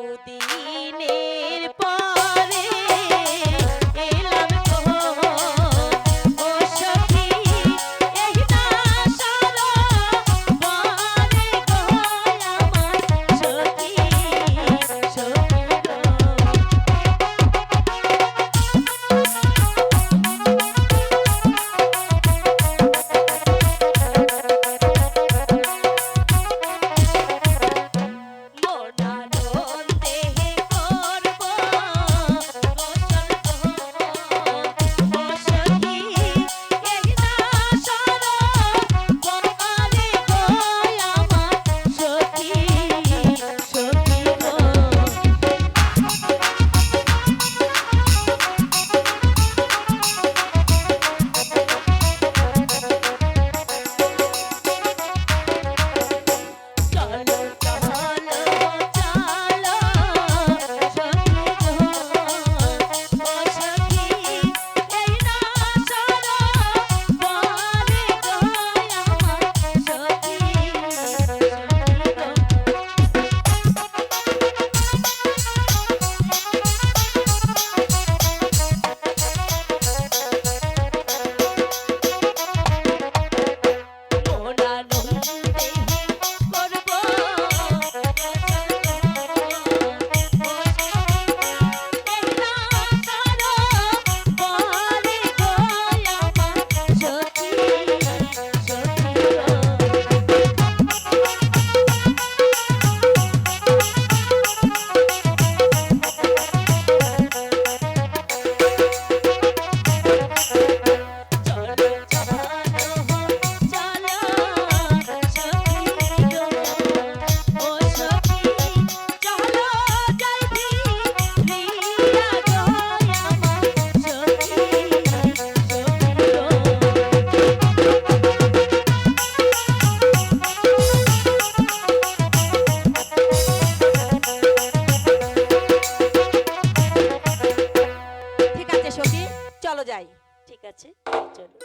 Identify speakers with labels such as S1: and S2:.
S1: বহুদিনের
S2: আছে সখী চলো যাই।
S1: ঠিক আছে চলো।